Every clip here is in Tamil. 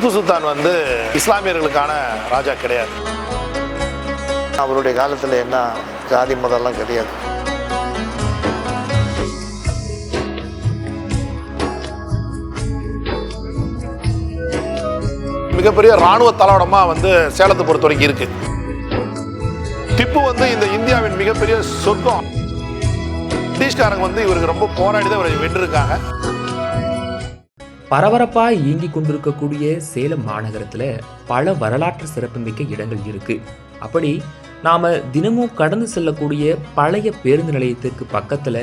திப்பு சுல்தான் வந்து இஸ்லாமியர்களுக்கான ராஜா கிடையாது. அவருடைய காலத்தில் என்ன ஜாதி மதம்லாம் கிடையாது. மிகப்பெரிய இராணுவ தளவாடமா வந்து சேலத்தை பொறுத்த வரைக்கும் இருக்கு. திப்பு வந்து இந்த இந்தியாவின் மிகப்பெரிய சொர்க்கம். பிரிட்டிஷ்காரங்க வந்து இவருக்கு ரொம்ப போராடி தான் இவரை வென்றிருக்காங்க. பரபரப்பாக இயங்கிக் கொண்டிருக்கக்கூடிய சேலம் மாநகரத்தில் பல வரலாற்று சிறப்புமிக்க இடங்கள் இருக்குது அப்படி நாம் தினமும் கடந்து செல்லக்கூடிய பழைய பேருந்து நிலையத்துக்கு பக்கத்தில்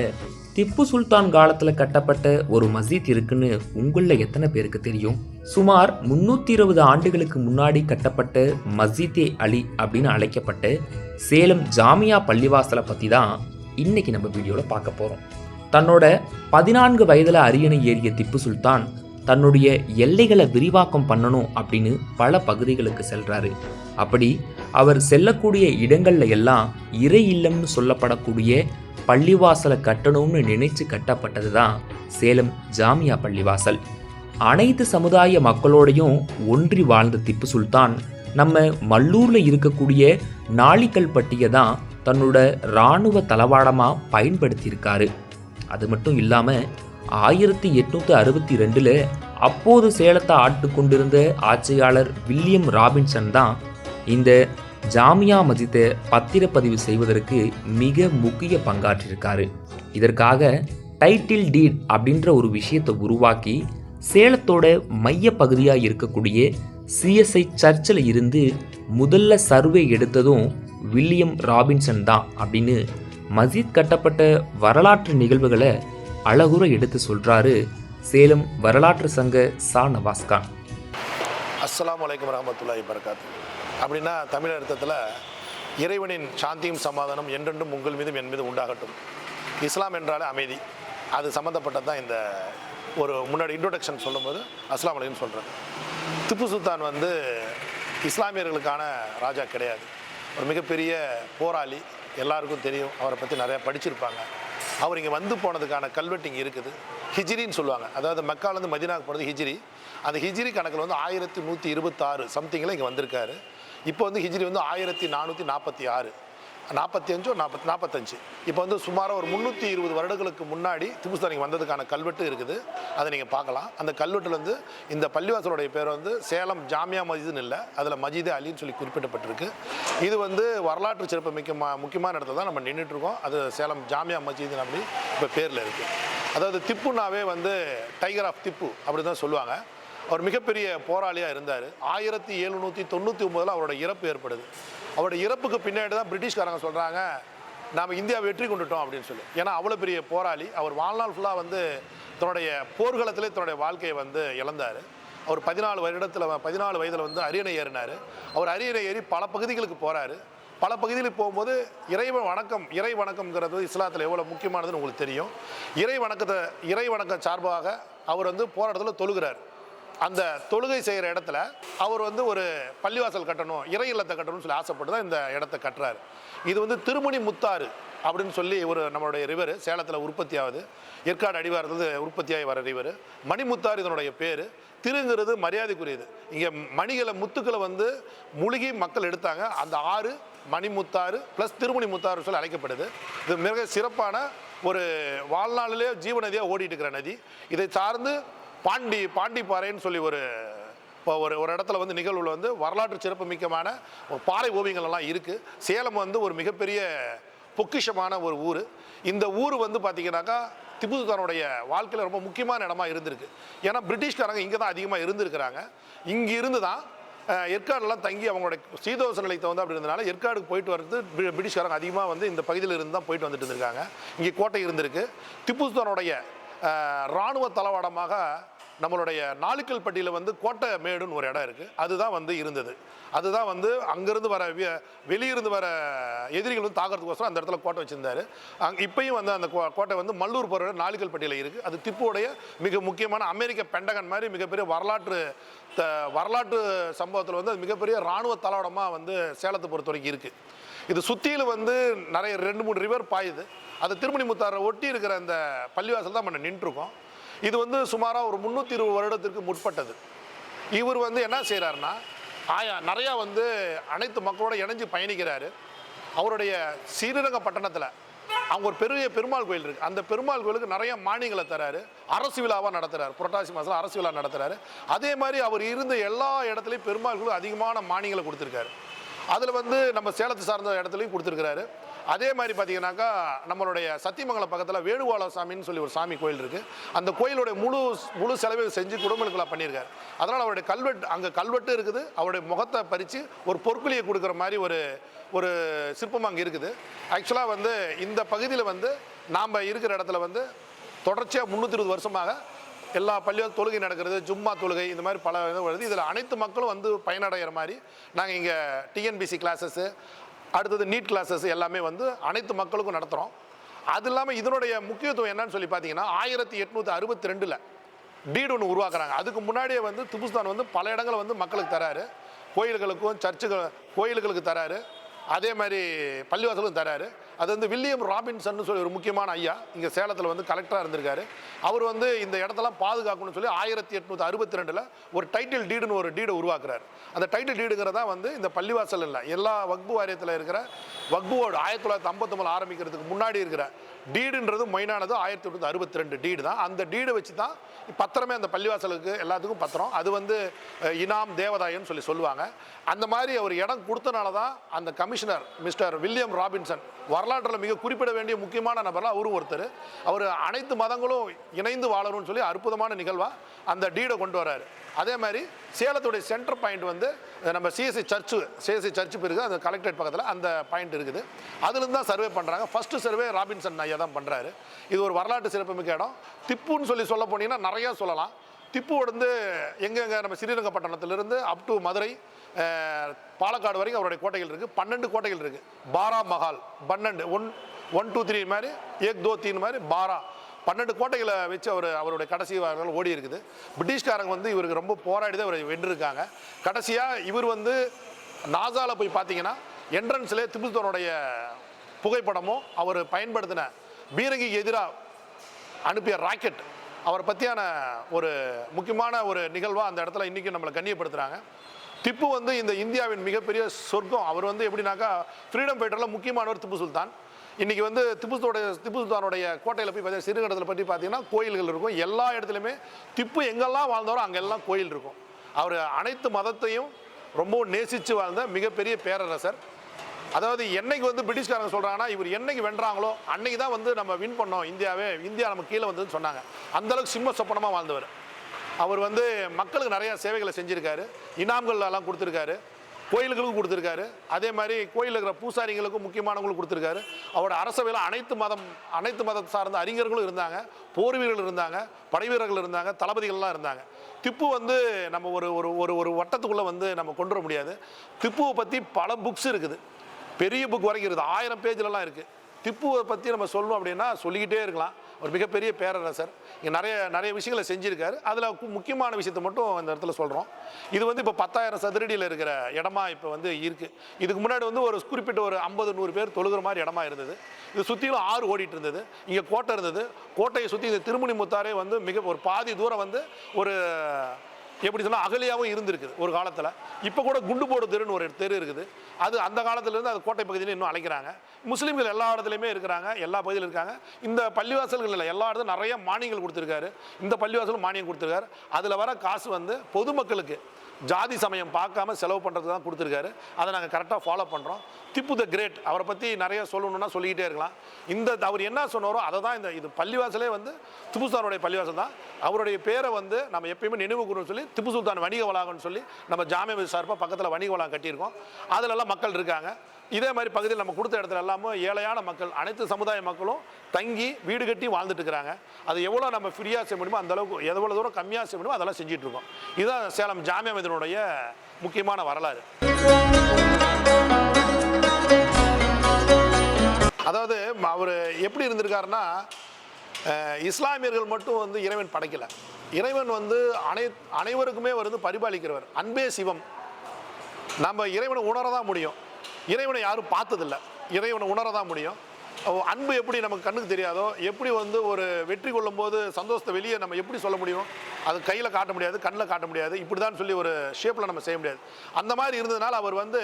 திப்பு சுல்தான் காலத்தில் கட்டப்பட்ட ஒரு மஸ்ஜித் இருக்குன்னு உங்களில் எத்தனை பேருக்கு தெரியும்? சுமார் முந்நூற்றி இருபது ஆண்டுகளுக்கு முன்னாடி கட்டப்பட்ட மஸ்ஜிதே அலி அப்படின்னு அழைக்கப்பட்ட சேலம் ஜாமியா பள்ளிவாசலை பற்றி தான் இன்னைக்கு நம்ம வீடியோவில் பார்க்க போகிறோம் தன்னோட பதினான்கு வயதில் அரியணை ஏறிய திப்பு சுல்தான் தன்னுடைய எல்லைகளை விரிவாக்கம் பண்ணணும் அப்படின்னு பல பகுதிகளுக்கு செல்றாரு. அப்படி அவர் செல்லக்கூடிய இடங்கள்ல எல்லாம் இறை இல்லம்னு சொல்லப்படக்கூடிய பள்ளிவாசலை கட்டணும்னு நினைச்சு கட்டப்பட்டது தான் சேலம் ஜாமியா பள்ளிவாசல். அனைத்து சமுதாய மக்களோடையும் ஒன்றி வாழ்ந்த திப்பு சுல்தான் நம்ம மல்லூரில் இருக்கக்கூடிய நாளிக்கல் பட்டியை தான் தன்னோட இராணுவ தளவாடமாக பயன்படுத்தியிருக்காரு. அது மட்டும் இல்லாமல் ஆயிரத்தி எட்நூற்றி அறுபத்தி ரெண்டில் அப்போது சேலத்தை ஆட்டு கொண்டிருந்த ஆட்சியாளர் வில்லியம் ராபின்சன் தான் இந்த ஜாமியா மஜித்தை பத்திரப்பதிவு செய்வதற்கு மிக முக்கிய பங்காற்றியிருக்காரு இதற்காக டைட்டில் டீட் அப்படின்ற ஒரு விஷயத்தை உருவாக்கி சேலத்தோட மைய பகுதியாக இருக்கக்கூடிய சிஎஸ்ஐ சர்ச்சில் இருந்து முதல்ல சர்வே எடுத்ததும் வில்லியம் ராபின்சன் தான் அப்படின்னு மஸ்ஜித் கட்டப்பட்ட வரலாற்று நிகழ்வுகளை அழகுற எடுத்து சொல்கிறாரு சேலம் வரலாற்று சங்க சா நவாஸ்கான் அஸ்லாம் வலைக்கம் ரஹமத்துல்லாஹி வரகாத்து அப்படின்னா தமிழ் அர்த்தத்தில் இறைவனின் சாந்தியும் சமாதானம் என்றென்றும் உங்கள் மீதும் என் மீது உண்டாகட்டும். இஸ்லாம் என்றாலே அமைதி. அது சம்மந்தப்பட்டது தான் இந்த ஒரு முன்னாடி இன்ட்ரோடக்ஷன் சொல்லும்போது அஸ்லாம் அலையும் சொல்கிறேன் திப்பு சுல்தான் வந்து இஸ்லாமியர்களுக்கான ராஜா கிடையாது. ஒரு மிகப்பெரிய போராளி. எல்லாருக்கும் தெரியும். அவரை பற்றி நிறையா படிச்சிருப்பாங்க. அவர் இங்கே வந்து போனதுக்கான கல்வெட்டு இங்கே இருக்குது. ஹிஜ்ரின்னு சொல்லுவாங்க. அதாவது மக்காலேருந்து மதினாவுக்கு போனது ஹிஜ்ரி. அந்த ஹிஜ்ரி கணக்கில் வந்து ஆயிரத்தி நூற்றி இருபத்தாறு சம்திங்கில் இங்கே வந்திருக்காரு. இப்போ வந்து ஹிஜ்ரி வந்து ஆயிரத்தி நானூற்றி நாற்பத்தி ஆறு. நாற்பத்தி அஞ்சோ நாற்பத்தி நாற்பத்தஞ்சு. இப்போ வந்து சுமாராக ஒரு முந்நூற்றி இருபது வருடங்களுக்கு முன்னாடி திப்புஸ்தான் வந்ததுக்கான கல்வெட்டு இருக்குது. அதை நீங்கள் பார்க்கலாம். அந்த கல்வெட்டில் வந்து இந்த பள்ளிவாசலுடைய பேர் வந்து சேலம் ஜாமியா மஜிதுன்னு இல்லை. அதில் மஜிதே அலின்னு சொல்லி குறிப்பிடப்பட்டிருக்கு. இது வந்து வரலாற்று சிறப்பு மிக்க முக்கியமான இடத்துல தான் நம்ம நின்றுட்டு இருக்கோம். அது சேலம் ஜாமியா மஜிதுன்னு அப்படி இப்போ பேரில் இருக்குது அதாவது திப்புனாவே வந்து டைகர் ஆஃப் திப்பு அப்படி தான் சொல்லுவாங்க. அவர் மிகப்பெரிய போராளியாக இருந்தார். ஆயிரத்தி எழுநூற்றி தொண்ணூற்றி ஒம்பதில் அவரோட இறப்பு ஏற்படுது. அவரோட இறப்புக்கு பின்னாடி தான் பிரிட்டிஷ்காரங்க சொல்கிறாங்க நாம் இந்தியா வெற்றி கொண்டுட்டோம் அப்படின்னு சொல்லி. ஏன்னா அவ்வளோ பெரிய போராளி. அவர் வாழ்நாள் ஃபுல்லாக வந்து தன்னுடைய போர்க்களத்திலே தன்னுடைய வாழ்க்கையை வந்து இழந்தார். அவர் பதினாலு வருடத்தில் பதினாலு வயதில் வந்து அரியணை ஏறினார். அவர் அரியணை ஏறி பல பகுதிகளுக்கு போகிறாரு பல பகுதிகளுக்கு போகும்போது இறைவன் வணக்கம் இறை வணக்கம்ங்கிறது இஸ்லாத்தில் எவ்வளோ முக்கியமானதுன்னு உங்களுக்கு தெரியும். இறை வணக்கத்தை இறை வணக்கம் சார்பாக அவர் வந்து போராட்டத்தில் தொழுகிறார். அந்த தொழுகை செய்கிற இடத்துல அவர் வந்து ஒரு பள்ளிவாசல் கட்டணும் இறை இல்லத்தை கட்டணும்னு சொல்லி ஆசைப்பட்டு தான் இந்த இடத்த கட்டுறாரு. இது வந்து திருமணி முத்தாறு அப்படின்னு சொல்லி ஒரு நம்மளுடைய ரிவர் சேலத்தில் உற்பத்தி ஆகுது ஏற்காடு அடிவாரத்தில் உற்பத்தியாகி வர ரிவர் மணிமுத்தாறு இதனுடைய பேர். திருங்கிறது மரியாதைக்குரியது. இங்கே மணிகளை முத்துக்களை வந்து முழுகி மக்கள் எடுத்தாங்க. அந்த ஆறு மணிமுத்தாறு ப்ளஸ் திருமணி முத்தாறு சொல்லி அழைக்கப்படுது. இது மிக சிறப்பான ஒரு வாழ்நாளிலே ஜீவநதியாக ஓடிட்டு இருக்கிற நதி. இதை சார்ந்து பாண்டி பாண்டிப்பாறைன்னு சொல்லி ஒரு இப்போ ஒரு ஒரு இடத்துல வந்து நிகழ்வுல வந்து வரலாற்று சிறப்பு மிக்கமான பாறை ஓவியங்கள் எல்லாம் இருக்குது சேலம் வந்து ஒரு மிகப்பெரிய பொக்கிஷமான ஒரு ஊர். இந்த ஊர் வந்து பார்த்திங்கனாக்கா திப்பு சுல்தானுடைய வாழ்க்கையில் ரொம்ப முக்கியமான இடமா இருந்திருக்கு. ஏன்னா பிரிட்டிஷ்காரங்க இங்கே தான் அதிகமாக இருந்திருக்கிறாங்க. இங்கே இருந்து தான் ஏற்காடுலாம் தங்கி அவங்களுடைய சீதோச நிலை தகுந்த அப்படி இருந்தனால ஏற்காடுக்கு போயிட்டு வர்றது பிரிட்டிஷ்காரங்க அதிகமாக வந்து இந்த பகுதியில் இருந்து தான் போயிட்டு வந்துட்டு இருந்திருக்காங்க. இங்கே கோட்டை இருந்திருக்கு. திப்பு சுல்தானுடைய இராணுவ தளவாடமாக நம்மளுடைய நாளுக்கல் பட்டியில் வந்து கோட்டை மேடுன்னு ஒரு இடம் இருக்குது அதுதான் வந்து இருந்தது. அதுதான் வந்து அங்கேருந்து வர வெளியிருந்து வர எதிரிகள் வந்து தாக்கிறதுக்கோசரம் அந்த இடத்துல கோட்டை வச்சுருந்தாரு. அங்கே இப்பயும் வந்து அந்த கோட்டை வந்து மல்லூர் போகிற நாளுக்கல் பட்டியில் இருக்குது அது திப்புவுடைய மிக முக்கியமான அமெரிக்க பெண்டகன் மாதிரி மிகப்பெரிய வரலாற்று வரலாற்று சம்பவத்தில் வந்து அது மிகப்பெரிய இராணுவ தளவாடமாக வந்து சேலத்தை பொறுத்த வரைக்கும் இருக்குது இது சுற்றியில் வந்து நிறைய ரெண்டு மூணு ரிவர் பாயுது. அது திருமணி முத்தாரை ஒட்டி இருக்கிற அந்த பள்ளிவாசல் தான் நம்ம நின்றுருக்கோம். இது வந்து சுமாராக ஒரு முந்நூற்றி இருபது வருடத்திற்கு முற்பட்டது. இவர் வந்து என்ன செய்கிறாருன்னா ஆயா நிறையா வந்து அனைத்து மக்களோட இணைஞ்சு பயணிக்கிறாரு. அவருடைய ஸ்ரீரங்கப்பட்டணத்தில் அவங்க ஒரு பெரிய பெருமாள் கோயில் இருக்குது அந்த பெருமாள் கோயிலுக்கு நிறைய மானியங்களை தராரு. அரசு விழாவாக நடத்துறாரு. புரட்டாசி மாதம் அரசு விழா நடத்துறாரு. அதே மாதிரி அவர் இருந்த எல்லா இடத்துலையும் பெருமாள் கோயில் அதிகமான மானியங்களை கொடுத்துருக்காரு. அதில் வந்து நம்ம சேலத்தை சார்ந்த இடத்துலையும் கொடுத்துருக்கிறாரு. அதே மாதிரி பார்த்தீங்கன்னாக்கா நம்மளுடைய சத்தியமங்கலம் பக்கத்தில் வேணுகோபால சாமின்னு சொல்லி ஒரு சாமி கோயில் இருக்குது அந்த கோயிலுடைய முழு முழு செலவை செஞ்சு குடும்பங்களுக்குலாம் பண்ணியிருக்காரு. அதனால் அவருடைய கல்வெட்டு அங்கே கல்வெட்டு இருக்குது. அவருடைய முகத்தை பறித்து ஒரு பொற்குழியை கொடுக்குற மாதிரி ஒரு ஒரு சிற்பம் அங்கே இருக்குது. ஆக்சுவலாக வந்து இந்த பகுதியில் வந்து நாம் இருக்கிற இடத்துல வந்து தொடர்ச்சியாக முந்நூற்றி இருபது வருஷமாக எல்லா பள்ளியும் தொழுகை நடக்கிறது ஜும்மா தொழுகை இந்த மாதிரி பல இது வருது. இதில் அனைத்து மக்களும் வந்து பயனடைகிற மாதிரி நாங்கள் இங்கே டிஎன்பிசி கிளாஸஸ்ஸு அடுத்தது நீட் கிளாஸஸ் எல்லாமே வந்து அனைத்து மக்களுக்கும் நடத்துகிறோம் அது இல்லாமல் இதனுடைய முக்கியத்துவம் என்னன்னு சொல்லி பார்த்தீங்கன்னா ஆயிரத்தி எட்நூற்றி அறுபத்தி ரெண்டில் டீடு ஒன்று உருவாக்குறாங்க. அதுக்கு முன்னாடியே வந்து திபுஸ்தான் வந்து பல இடங்களை வந்து மக்களுக்கு தராரு. கோயில்களுக்கும் சர்ச்சுகள் கோயில்களுக்கு தராரு. அதே மாதிரி பள்ளிவாசலும் தராரு. அது வந்து வில்லியம் ராபின்சன் சொல்லி ஒரு முக்கியமான ஐயா. இங்கே சேலத்தில் வந்து கலெக்டராக இருந்திருக்காரு. அவர் வந்து இந்த இடத்தெல்லாம் பாதுகாக்கணும்னு சொல்லி ஆயிரத்தி எட்நூற்றி அறுபத்தி ரெண்டில் ஒரு டைட்டில் டீடுன்னு ஒரு டீடை உருவாக்குறாரு. அந்த டைட்டில் டீடுங்கிறதா வந்து இந்த பள்ளிவாசல் இல்லை எல்லா வக்பு வாரியத்தில் இருக்கிற வக்புவோடு ஆயிரத்தி தொள்ளாயிரத்தி ஐம்பத்தொம்பது ஆரம்பிக்கிறதுக்கு முன்னாடி இருக்கிற டீடுன்றது மெயினானது ஆயிரத்தி தொள்ளாயிரத்தி அறுபத்தி ரெண்டு டீடு தான். அந்த டீடு வச்சு தான் பத்திரமே அந்த பள்ளிவாசலுக்கு எல்லாத்துக்கும் பத்திரம். அது வந்து இனாம் தேவதாயன்னு சொல்லி சொல்லுவாங்க. அந்த மாதிரி அவர் இடம் கொடுத்தனால தான் அந்த கமிஷனர் மிஸ்டர் வில்லியம் ராபின்சன் வரலாற்றில் மிக குறிப்பிட வேண்டிய முக்கியமான நபரில் அவரும் ஒருத்தர். அவர் அனைத்து மதங்களும் இணைந்து வாழணும்னு சொல்லி அற்புதமான நிகழ்வாக அந்த டீடை கொண்டு வராரு. அதே மாதிரி சேலத்துடைய சென்டர் பாயிண்ட் வந்து நம்ம சிஎஸ்சி சர்ச்சு சிஎஸ்சி சர்ச்சு இருக்குது அந்த கலெக்டரேட் பக்கத்தில் அந்த பாயிண்ட் இருக்குது. அதுலேருந்து தான் சர்வே பண்ணுறாங்க ஃபஸ்ட்டு சர்வே ராபின்சன் ஐயா தான் பண்ணுறாரு இது ஒரு வரலாற்று சிறப்புமிக்க இடம். திப்புன்னு சொல்லி சொல்ல போனீங்கன்னா நிறையா சொல்லலாம். திப்பு வந்து எங்கெங்கே நம்ம ஸ்ரீரங்கப்பட்டணத்திலிருந்து அப் டு மதுரை பாலக்காடு வரைக்கும் அவருடைய கோட்டைகள் இருக்குது பன்னெண்டு கோட்டைகள் இருக்குது பாரா மஹால். பன்னெண்டு. ஒன் ஒன் டூ த்ரீ மாதிரி ஏக் தோ தீன் மாதிரி பாரா. பன்னெண்டு கோட்டைகளை வச்சு அவர் அவருடைய கடைசி வாரங்கள் ஓடி இருக்குது. பிரிட்டிஷ்காரங்க வந்து இவருக்கு ரொம்ப போராடி தான் இவரை வென்றிருக்காங்க. கடைசியாக இவர் வந்து நாசாவில் போய் பார்த்தீங்கன்னா என்ட்ரன்ஸ்லேயே திபுத்தனுடைய புகைப்படமும் அவர் பயன்படுத்தின பீரங்கிக்கு எதிராக அனுப்பிய ராக்கெட் அவரை பற்றியான ஒரு முக்கியமான ஒரு நிகழ்வாக அந்த இடத்துல இன்றைக்கும் நம்மளை கண்ணியப்படுத்துகிறாங்க திப்பு வந்து இந்த இந்தியாவின் மிகப்பெரிய சொர்க்கம். அவர் வந்து எப்படின்னாக்கா ஃப்ரீடம் ஃபைட்டரில் முக்கியமானவர் திப்பு சுல்தான். இன்றைக்கி வந்து திப்புத்தோடைய திப்பு சுல்தானுடைய கோட்டையில் போய் பார்த்தீங்கன்னா சிறுகடத்தில் பற்றி பார்த்தீங்கன்னா கோயில்கள் இருக்கும். எல்லா இடத்துலையுமே திப்பு எங்கெல்லாம் வாழ்ந்தாரோ அங்கெல்லாம் கோயில் இருக்கும். அவர் அனைத்து மதத்தையும் ரொம்பவும் நேசித்து வாழ்ந்த மிகப்பெரிய பேரரசர். அதாவது என்னைக்கு வந்து பிரிட்டிஷ்காரங்க சொல்கிறாங்கன்னா இவர் என்னைக்கு வென்றாங்களோ அன்னைக்கு தான் வந்து நம்ம வின் பண்ணோம் இந்தியாவே இந்தியா நம்ம கீழே வந்ததுன்னு சொன்னாங்க. அந்த அளவுக்கு சிம்ம சொப்பனமாக வாழ்ந்தவர். அவர் வந்து மக்களுக்கு நிறையா சேவைகளை செஞ்சுருக்காரு. இனாம்கள் எல்லாம் கொடுத்துருக்காரு. கோயில்களுக்கும் கொடுத்துருக்காரு. அதே மாதிரி கோயிலில் இருக்கிற பூசாரிங்களுக்கும் முக்கியமானவங்களுக்கும் கொடுத்துருக்காரு. அவரோட அரசவையில் அனைத்து மதம் அனைத்து மதத்தை சார்ந்த அறிஞர்களும் இருந்தாங்க. போர் வீரர்கள் இருந்தாங்க. படை வீரர்கள் இருந்தாங்க. தளபதிகள்லாம் இருந்தாங்க. திப்பு வந்து நம்ம ஒரு ஒரு ஒரு ஒரு வட்டத்துக்குள்ளே வந்து நம்ம கொண்டு வர முடியாது. திப்புவை பற்றி பல புக்ஸ் இருக்குது. பெரிய புக் வரைக்கும் இருக்குது. ஆயிரம் பேஜ்லலாம் இருக்குது திப்புவை பற்றி நம்ம சொல்லணும் அப்படின்னா சொல்லிக்கிட்டே இருக்கலாம். ஒரு மிகப்பெரிய பேரரசர். இங்கே நிறைய நிறைய விஷயங்களை செஞ்சுருக்காரு. அதில் முக்கியமான விஷயத்தை மட்டும் இந்த இடத்துல சொல்கிறோம் இது வந்து இப்போ பத்தாயிரம் சதுரடியில் இருக்கிற இடமா இப்போ வந்து இருக்குது இதுக்கு முன்னாடி வந்து ஒரு குறிப்பிட்ட ஒரு ஐம்பது நூறு பேர் தொழுகிற மாதிரி இடமா இருந்தது. இது சுற்றிலும் ஆறு ஓடிட்டு இருந்தது. இங்கே கோட்டை இருந்தது. கோட்டையை சுற்றி இந்த திருமணி முத்தாரே வந்து மிக ஒரு பாதி தூரம் வந்து ஒரு எப்படி சொன்னால் அகலியாகவும் இருந்திருக்குது ஒரு காலத்தில். இப்போ கூட குண்டு போடு தெருன்னு ஒரு தெரு இருக்குது. அது அந்த காலத்துலேருந்து அது கோட்டை பகுதியில் இன்னும் அழைக்கிறாங்க. முஸ்லீம்கள் எல்லா இடத்துலையுமே இருக்கிறாங்க எல்லா பகுதியிலும் இருக்காங்க. இந்த பள்ளிவாசல்கள் இல்லை எல்லா இடத்துலையும் நிறைய மானியங்கள் கொடுத்துருக்காரு. இந்த பள்ளிவாசலும் மானியம் கொடுத்துருக்காரு. அதில் வர காசு வந்து பொதுமக்களுக்கு ஜாதி சமயம் பார்க்காம செலவு பண்ணுறதுக்கு தான் கொடுத்துருக்காரு. அதை நாங்கள் கரெக்டாக ஃபாலோ பண்ணுறோம் திப்பு த கிரேட் அவரை பற்றி நிறைய சொல்லணும்னா சொல்லிக்கிட்டே இருக்கலாம். இந்த அவர் என்ன சொன்னாரோ அதை தான் இந்த இது பள்ளிவாசலே வந்து திப்பு சுல்தானுடைய பள்ளிவாசல் தான். அவருடைய பேரை வந்து நம்ம எப்பயுமே நினைவு கூறணும்னு சொல்லி திப்பு சுல்தான் வணிக வளாகம்னு சொல்லி நம்ம ஜாமியா சார்பாக பக்கத்தில் வணிக வளாகம் கட்டியிருக்கோம். அதிலெல்லாம் மக்கள் இருக்காங்க. இதே மாதிரி பகுதியில் நம்ம கொடுத்த இடத்துல எல்லாமே ஏழையான மக்கள் அனைத்து சமுதாய மக்களும் தங்கி வீடு கட்டி வாழ்ந்துட்டு இருக்கிறாங்க. அது எவ்வளோ நம்ம ஃப்ரீயாக செய்ய முடியுமோ அந்தளவுக்கு எவ்வளோ தூரம் கம்மியாக செய்ய முடியுமோ அதெல்லாம் செஞ்சுட்டு இருக்கோம். இதுதான் சேலம் ஜாமியா மதினுடைய முக்கியமான வரலாறு. அதாவது அவர் எப்படி இருந்திருக்காருன்னா இஸ்லாமியர்கள் மட்டும் வந்து இறைவன் படைக்கலை. இறைவன் வந்து அனை அனைவருக்குமே வந்து பரிபாலிக்கிறவர். அன்பே சிவம். நம்ம இறைவனை உணர தான் முடியும். இறைவனை யாரும் பார்த்ததில்ல. இறைவனை உணர தான் முடியும் அன்பு எப்படி நமக்கு கண்ணுக்கு தெரியாதோ எப்படி வந்து ஒரு வெற்றி கொள்ளும்போது சந்தோஷத்தை வெளியே நம்ம எப்படி சொல்ல முடியும்? அது கையில் காட்ட முடியாது கண்ணில் காட்ட முடியாது. இப்படி தான் சொல்லி ஒரு ஷேப்பில் நம்ம செய்ய முடியாது. அந்த மாதிரி இருந்ததுனால அவர் வந்து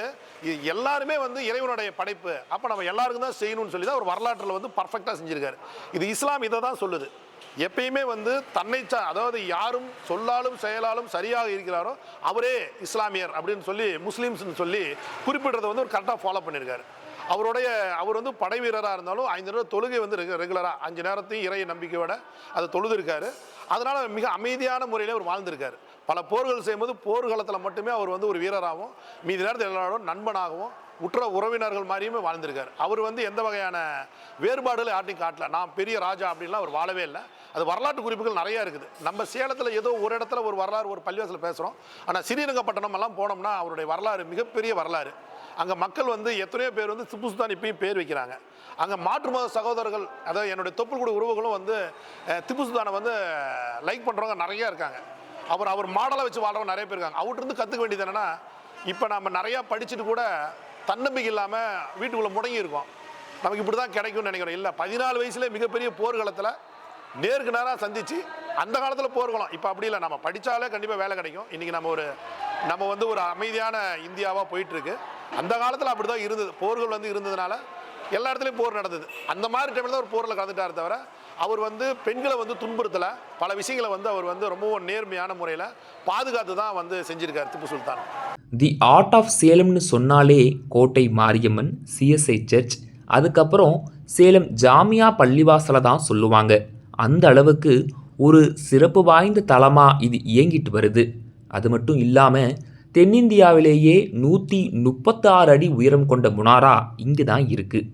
எல்லாருமே வந்து இறைவனுடைய படைப்பு. அப்போ நம்ம எல்லாருக்கும் தான் செய்யணும்னு சொல்லி தான் ஒரு வரலாற்றில் வந்து பர்ஃபெக்டாக செஞ்சுருக்காரு. இது இஸ்லாம் இதை தான் சொல்லுது. எப்பயுமே வந்து தன்னை சா- அதாவது யாரும் சொல்லாலும் செயலாலும் சரியாக இருக்கிறாரோ அவரே இஸ்லாமியர் அப்படின்னு சொல்லி முஸ்லீம்ஸ்னு சொல்லி குறிப்பிடுறதை வந்து ஒரு கரெக்டாக ஃபாலோ பண்ணியிருக்காரு. அவருடைய அவர் வந்து படை வீரராக இருந்தாலும் ஐந்து நேரம் தொழுகை வந்து ரெகுலராக அஞ்சு நேரத்தையும் இறைய நம்பிக்கையோட அதை தொழுது அதனால் மிக அமைதியான முறையில் அவர் வாழ்ந்திருக்காரு. பல போர்கள் செய்யும்போது போர்க்களத்தில் மட்டுமே அவர் வந்து ஒரு வீரராகவும் மீதி நேரத்தில் எல்லாரும் நண்பனாகவும் உற்ற உறவினர்கள் மாதிரியுமே வாழ்ந்திருக்காரு. அவர் வந்து எந்த வகையான வேறுபாடுகளை யார்ட்டையும் காட்டல. நான் பெரிய ராஜா அப்படின்லாம் அவர் வாழவே இல்லை. அது வரலாற்று குறிப்புகள் நிறைய இருக்குது. நம்ம சேலத்தில் ஏதோ ஒரு இடத்துல ஒரு வரலாறு ஒரு பள்ளிவாசல் பேசுகிறோம் ஆனால் ஸ்ரீரங்கப்பட்டணம் எல்லாம் போனோம்னா அவருடைய வரலாறு மிகப்பெரிய வரலாறு. அங்கே மக்கள் வந்து எத்தனையோ பேர் வந்து திப்பு சுல்தான் இப்பயும் பேர் வைக்கிறாங்க. அங்கே மாற்று மத சகோதரர்கள் அதாவது என்னுடைய தொப்புள் கூட உறவுகளும் வந்து திப்பு சுல்தானை வந்து லைக் பண்ணுறவங்க நிறைய இருக்காங்க. அவர் அவர் மாடலை வச்சு வாழ்கிறவங்க நிறைய பேர் இருக்காங்க. அவர்கிட்ட இருந்து கற்றுக்க வேண்டியது என்னன்னா இப்போ நம்ம நிறையா படிச்சுட்டு கூட தன்னம்பிக்கை இல்லாமல் வீட்டுக்குள்ளே முடங்கி இருக்கோம் நமக்கு இப்படி தான் கிடைக்கும்னு நினைக்கிறோம். இல்லை பதினாலு வயசுலேயே மிகப்பெரிய போர்க்களத்தில் நேருக்கு நேராக சந்தித்து அந்த காலத்தில் போர்க்களம். இப்போ அப்படி இல்லை. நம்ம படித்தாலே கண்டிப்பாக வேலை கிடைக்கும். இன்றைக்கி நம்ம ஒரு நம்ம வந்து ஒரு அமைதியான இந்தியாவாக போயிட்டுருக்கு. அந்த காலத்தில் அப்படி தான் இருந்தது. போர்கள் வந்து இருந்ததுனால எல்லா இடத்துலையும் போர் நடந்தது. அந்த மாதிரி டைமில் தான் ஒரு போரில் கலந்துட்டார் தவிர அவர் வந்து பெண்களை வந்து துன்புறுத்தலை. பல விஷயங்களை வந்து அவர் வந்து ரொம்பவும் நேர்மையான முறையில் பாதுகாத்து தான் வந்து செஞ்சுருக்கார் Tipu Sultan. The art of சேலம்னு சொன்னாலே கோட்டை மாரியம்மன் சிஎஸ்ஐ சர்ச் அதுக்கப்புறம் சேலம் ஜாமியா பள்ளிவாசலை தான் சொல்லுவாங்க. அந்த அளவுக்கு ஒரு சிறப்பு வாய்ந்த தலமாக இது இயங்கிட்டு வருது. அது மட்டும் இல்லாமல் தென்னிந்தியாவிலேயே நூற்றி முப்பத்தாறு அடி உயரம் கொண்ட முனாரா இங்கே தான் இருக்குது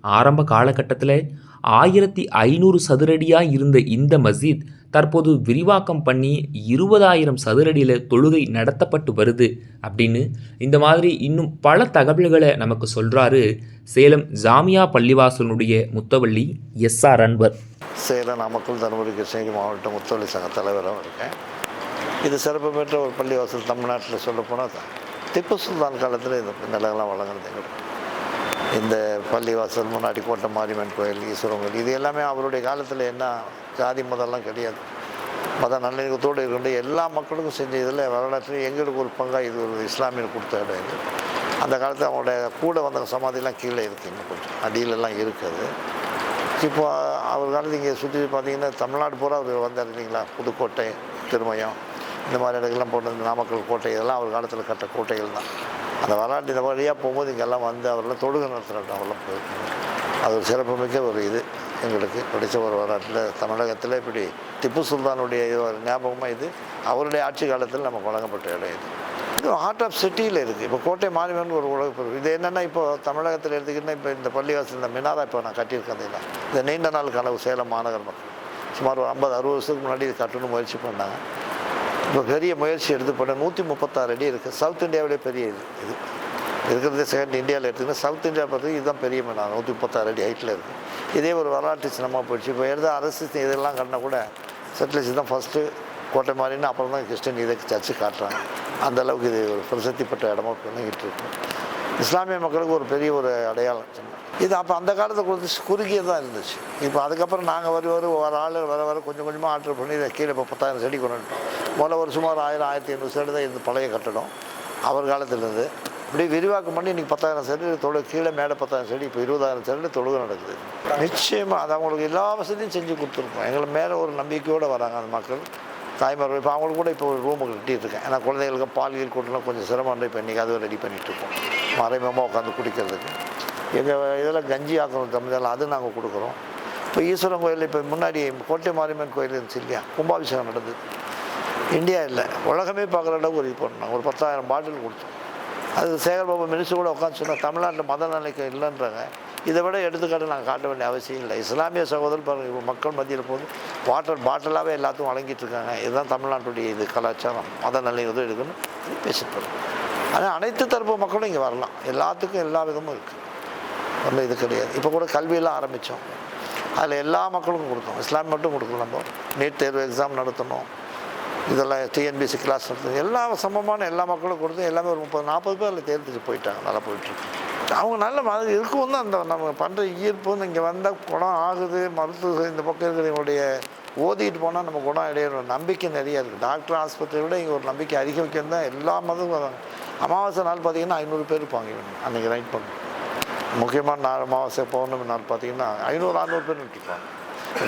ஆரம்ப காலகட்டத்தில் ஆயிரத்தி ஐநூறு சதுரடியாக இருந்த இந்த மஸ்ஜித் தற்போது விரிவாக்கம் பண்ணி இருபதாயிரம் சதுரடியில் தொழுகை நடத்தப்பட்டு வருது அப்படின்னு இந்த மாதிரி இன்னும் பல தகவல்களை நமக்கு சொல்கிறாரு சேலம் ஜாமியா பள்ளிவாசலனுடைய முத்தவள்ளி எஸ் ஆர் அன்பர். சேலம் நாமக்கல் தருமபுரி கிருஷ்ணகிரி மாவட்ட முத்தவள்ளி சங்க தலைவரும் இருக்கேன். இது சிறப்பு பெற்ற ஒரு பள்ளிவாசல் தமிழ்நாட்டில் சொல்லப்போனால் திப்பு சுல்தான் காலத்தில் இந்த நிலங்கள்லாம் வழங்குறது எங்களுக்கு இந்த பள்ளிவாசல் முன்னாடி கோட்டை மாரியம்மன் கோயில் ஈஸ்வரன் கோயில் இது எல்லாமே அவருடைய காலத்தில் என்ன ஜாதி மதம்லாம் கிடையாது. மத நல்லிணக்கத்தோடு இருக்கின்ற எல்லா மக்களுக்கும் செஞ்ச இதில் வரலாற்றில் எங்களுக்கு ஒரு பங்காக இது ஒரு இஸ்லாமியர் கொடுத்த இடம் இது. அந்த காலத்தில் அவங்களுடைய கூட வந்த சமாதிலாம் கீழே இருக்குது இன்னும் கொஞ்சம். அடியிலெல்லாம் இருக்குது. இப்போ அவர் காலத்தில் இங்கே சுற்றி பார்த்தீங்கன்னா தமிழ்நாடு பூரா அவர் வந்தார் இல்லைங்களா? புதுக்கோட்டை திருமயம் இந்த மாதிரி இடங்கள்லாம் போட்டு நாமக்கல் கோட்டை இதெல்லாம் அவர் காலத்தில் கட்ட கோட்டைகள் தான். அந்த வரலாற்று இந்த வழியாக போகும்போது இங்கெல்லாம் வந்து அவரெல்லாம் தொழுகை நடத்துகிறாங்க அவரெல்லாம் போயிருக்காங்க. அது ஒரு சிறப்புமிக்க ஒரு இது எங்களுக்கு படித்த ஒரு வரலாற்றில் தமிழகத்தில் இப்படி திப்பு சுல்தானுடைய இது ஒரு ஞாபகமாக இது. அவருடைய ஆட்சி காலத்தில் நமக்கு வழங்கப்பட்ட இடம் இது. இது ஹார்ட் ஆஃப் சிட்டியில் இருக்குது இப்போ கோட்டை மாரியம்மன் ஒரு உலக இது என்னென்னா இப்போ தமிழகத்தில் எடுத்துக்கிட்டால் இப்போ இந்த பள்ளிவாசல் இந்த மினாரா இப்போ நான் கட்டியிருக்கேன் இல்லைங்களா இந்த நீண்ட நாள் கனவு சேலம் மாநகர் மக்கள் சுமார் ஒரு ஐம்பது அறுபது வருஷத்துக்கு முன்னாடி இது கட்டணும் முயற்சி பண்ணாங்க. இப்போ பெரிய முயற்சி எடுத்து பண்ண நூற்றி முப்பத்தாறு அடி இருக்குது சவுத் இந்தியாவிலே பெரிய இது. இது இருக்கிறது செகண்ட் இந்தியாவில் எடுத்துக்கிட்டு சவுத் இந்தியா பார்த்து இதுதான் பெரிய மினார் நூற்றி முப்பத்தாறு அடி ஹைட்டில் இருக்குது இதே ஒரு வரலாற்று சின்னமாக போயிடுச்சு. இப்போ எழுத அரசு இதெல்லாம் கட்டினா கூட செட்டில்ஸ் தான் ஃபஸ்ட்டு கோட்டை மாறின்னு அப்புறம் தான் கிறிஸ்டின் இதை சர்ச்சு காட்டுறாங்க. அந்த அளவுக்கு இது ஒரு பிரசித்தி பெற்ற இடமா பண்ணிக்கிட்டு இருக்கு. இஸ்லாமிய மக்களுக்கு ஒரு பெரிய ஒரு அடையாளம். சின்னம். இது அப்போ அந்த காலத்தை கொடுத்து குறுகிய தான் இருந்துச்சு. இப்போ அதுக்கப்புறம் நாங்கள் வரி வரும் ஒரு ஆள் வர வர கொஞ்சம் கொஞ்சமாக ஆர்டர் பண்ணி இதை கீழே இப்போ பத்தாயிரம் செடி கொண்டு முதல்ல ஒரு சுமார் ஆயிரம் ஆயிரத்தி ஐநூறு சென்ட் தான் இந்த பழைய கட்டடம் அவர் காலத்துலேருந்து. இப்படி விரிவாக்கம் பண்ணி இன்றைக்கி பத்தாயிரம் செடி தொழு கீழே மேலே பத்தாயிரம் செடி இப்போ இருபதாயிரம் செடி தொழுகை நடக்குது. நிச்சயமாக அது அவங்களுக்கு எல்லா வசதியும் செஞ்சு கொடுத்துருக்கோம். எங்களை மேலே ஒரு நம்பிக்கையோடு வராங்க அந்த மக்கள். தாய்மார்கள் இப்போ அவங்களுக்கு கூட இப்போ ஒரு ரூமுக்கு கட்டிகிட்டு இருக்கேன் ஏன்னா குழந்தைகளுக்கு பாலியல் கூட்டலாம் கொஞ்சம் சிரமம் இப்போ இன்றைக்கி அதுவும் ரெடி பண்ணிகிட்ருக்கோம் மறைமுகமாக உட்காந்து குடிக்கிறதுக்கு. எங்கள் இதில் கஞ்சி ஆக்கணும் தமிழ் அது நாங்கள் கொடுக்குறோம். இப்போ ஈஸ்வரன் கோயில் இப்போ முன்னாடி கோட்டை மாரியம்மன் கோயில் இருந்துச்சு இல்லையா? கும்பாபிஷேகம் நடந்தது. இந்தியா இல்லை. உலகமே பார்க்குற அளவுக்கு ஒரு இது பண்ணணும். ஒரு பத்தாயிரம் பாட்டில் கொடுத்தோம். அது சேகர்பாபு மினிஸ்டர் கூட உட்காந்து சொன்னால் தமிழ்நாட்டில் மத நிலைக்கம் இல்லைன்றாங்க இதை விட எடுத்துக்காட்டு நாங்கள் காட்ட வேண்டிய அவசியம் இல்லை. இஸ்லாமிய சகோதரர் பாருங்கள் இப்போ மக்கள் மத்தியில் போது வாட்டர் பாட்டிலாகவே எல்லாத்தையும் வழங்கிட்டு இருக்காங்க. இதுதான் தமிழ்நாட்டுடைய இது கலாச்சாரம். மத நல்லிணக்கம் இருக்குன்னு பேசிட்டு போகிறோம் ஆனால் அனைத்து தரப்பு மக்களும் இங்கே வரலாம். எல்லாத்துக்கும் எல்லா விதமும் இருக்குது ஒன்றும் இது கிடையாது. இப்போ கூட கல்வியெல்லாம் ஆரம்பித்தோம் அதில் எல்லா மக்களுக்கும் கொடுத்தோம். இஸ்லாம் மட்டும் கொடுக்கல நம்ம. நீட் தேர்வு எக்ஸாம் நடத்தணும். இதெல்லாம் டிஎன்பிசி கிளாஸ் நடத்தணும் எல்லா சமமான எல்லா மக்களும் கொடுத்து எல்லாமே ஒரு முப்பது நாற்பது பேர் தேர்ந்துட்டு போயிட்டாங்க. நல்லா போயிட்டுருக்கு அவங்க நல்ல மாதிரி இருக்கும் தான் அந்த நம்ம பண்ணுற ஈர்ப்பு வந்து இங்கே வந்தால் குணம் ஆகுது. மருத்துவ இந்த பக்கம் இருக்கிறவங்களுடைய ஓதிட்டு போனால் நம்ம குணம் அடையிற நம்பிக்கை நிறையா இருக்குது டாக்டர் ஆஸ்பத்திரியை விட இங்கே ஒரு நம்பிக்கை அதிகரிக்கிறது தான் எல்லா மதமும் வராங்க. அமாவாசை நாள் பார்த்தீங்கன்னா ஐநூறு பேர் இருப்பாங்க இவங்க. அன்றைக்கி ரைட் பண்ணும் முக்கியமான நாள் அமாவாசை பௌர்ணமி நாள் பார்த்தீங்கன்னா ஐநூறு அறநூறு பேர் இருப்பாங்க.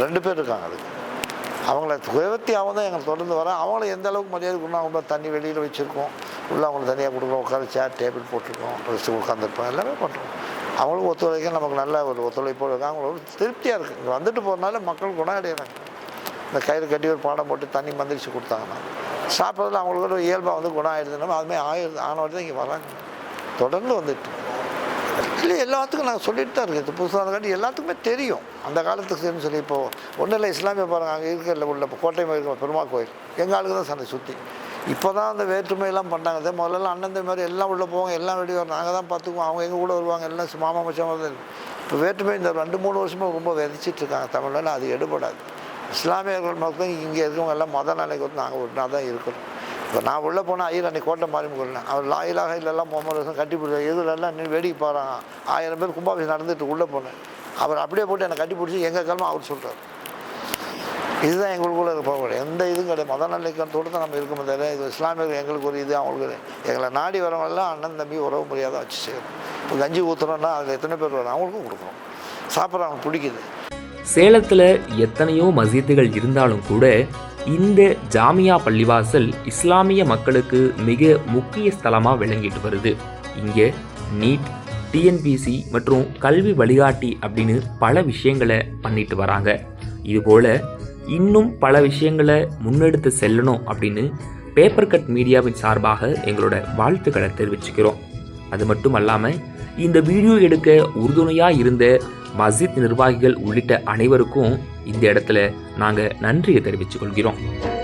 ரெண்டு பேர் இருக்காங்க அதுக்கு. அவங்கள உயர்த்தி அவன் தான் எங்களை தொடர்ந்து வரேன். அவங்கள எந்த அளவுக்கு மரியாதை கொடுனா அவங்க தண்ணி வெளியில் வச்சுருக்கோம். உள்ளே அவங்களுக்கு தனியாக கொடுக்குறோம் உட்காந்து சேர் டேபிள் போட்டிருக்கோம். ரெஸ்ட் உட்காந்துருப்போம் எல்லாமே பண்ணுறோம் அவங்களும் ஒத்துழைக்க நமக்கு நல்ல ஒரு ஒத்துழைப்போடு இருக்காங்க. அவங்களுக்கு திருப்தியாக இருக்குது இங்கே வந்துட்டு போகிறனால மக்கள் குணம் அடைகிறாங்க இந்த கயிறு கட்டி ஒரு பாடம் போட்டு தண்ணி மந்திரிச்சு கொடுத்தாங்கன்னா சாப்பிட்றதுல அவங்களுக்கு ஒரு இயல்பாக வந்து குணம் ஆயிடுதுன்னா அதுமாதிரி ஆயிடுது ஆனவர்கள் தான் இங்கே வராங்க. தொடர்ந்து வந்துட்டு இல்லை எல்லாத்துக்கும் நாங்கள் சொல்லிட்டு தான் இருக்கோம். இது புதுசாக காட்டி எல்லாத்துக்குமே தெரியும். அந்த காலத்துக்கு சரின்னு சொல்லி இப்போது ஒன்றும் இல்லை இஸ்லாமிய பாருங்க அங்கே இருக்கிற உள்ள இப்போ கோட்டை இருக்கிற பெருமாள் கோயில். எங்கள் ஆளுக்கு தான் சண்டை சுற்றி இப்போ தான் அந்த வேற்றுமையெல்லாம் பண்ணாங்க. அதே முதல்ல அண்ணன் தம்பி மாதிரி எல்லாம் உள்ளே போவாங்க எல்லாம் வெளியே வரும். நாங்கள் தான் பார்த்துக்குவோம். அவங்க எங்கள் கூட வருவாங்க எல்லாம் மாமா மச்சான் தான் இப்போ வேற்றுமை இந்த ரெண்டு மூணு வருஷமாக ரொம்ப விதைச்சிட்டு இருக்காங்க. தமிழ்நாடு அது எடுபடாது. இஸ்லாமியர்கள் மக்கள் இங்கே இருக்கவங்க எல்லாம் மத நிலைக்கு வந்து நாங்கள் ஒன்றா தான் இருக்கிறோம். இப்போ நான் உள்ளே போனால் ஐயர் அன்னைக்கு கோட்டை மாறி அவர் லாயிலாக இல்லைல்லாம் முகமது வருஷம் கட்டி பிடிச்ச எதுலெல்லாம் நின்று வேடிக்கை பாருங்க ஆயிரம் பேர் கும்பாபிஷேகம் நடந்துட்டு உள்ளே போனேன். அவர் அப்படியே போட்டு என்னை கட்டி பிடிச்சி எங்கள் கிழமை அவர் சொல்கிறார் இதுதான் எங்களுக்குள்ள இருப்பவங்க எந்த இதுவும் கிடையாது. மத நல்லிக்கத்தோடு தான் நம்ம இருக்க முடியாது இது இஸ்லாமியர்கள் எங்களுக்கு ஒரு இது அவங்களுக்கு எங்களை நாடி வரவங்களெல்லாம் அண்ணன் தம்பி உறவு முறையாக வச்சு செய்யணும். இப்போ கஞ்சி ஊற்றுறோம்னா அதில் எத்தனை பேர் வரும் அவங்களுக்கும் கொடுக்குறோம் சாப்பிட்ற அவங்களுக்கு பிடிக்குது. சேலத்தில் எத்தனையோ மசீத்துகள் இருந்தாலும் கூட இந்த ஜாமியா பள்ளிவாசல் இஸ்லாமிய மக்களுக்கு மிக முக்கிய ஸ்தலமாக விளங்கிட்டு வருது. இங்கே நீட் டிஎன்பிசி மற்றும் கல்வி வழிகாட்டி அப்படின்னு பல விஷயங்களை பண்ணிட்டு வராங்க. இதுபோல் இன்னும் பல விஷயங்களை முன்னெடுத்து செல்லணும் அப்படின்னு பேப்பர் கட் மீடியாவின் சார்பாக எங்களோட வாழ்த்துக்களை தெரிவிச்சுக்கிறோம். அது மட்டும் அல்லாமல் இந்த வீடியோ எடுக்க உறுதுணையாக இருந்த மஸ்ஜித் நிர்வாகிகள் உள்ளிட்ட அனைவருக்கும் இந்த இடத்துல நாங்கள் நன்றியை தெரிவித்துக் கொள்கிறோம்.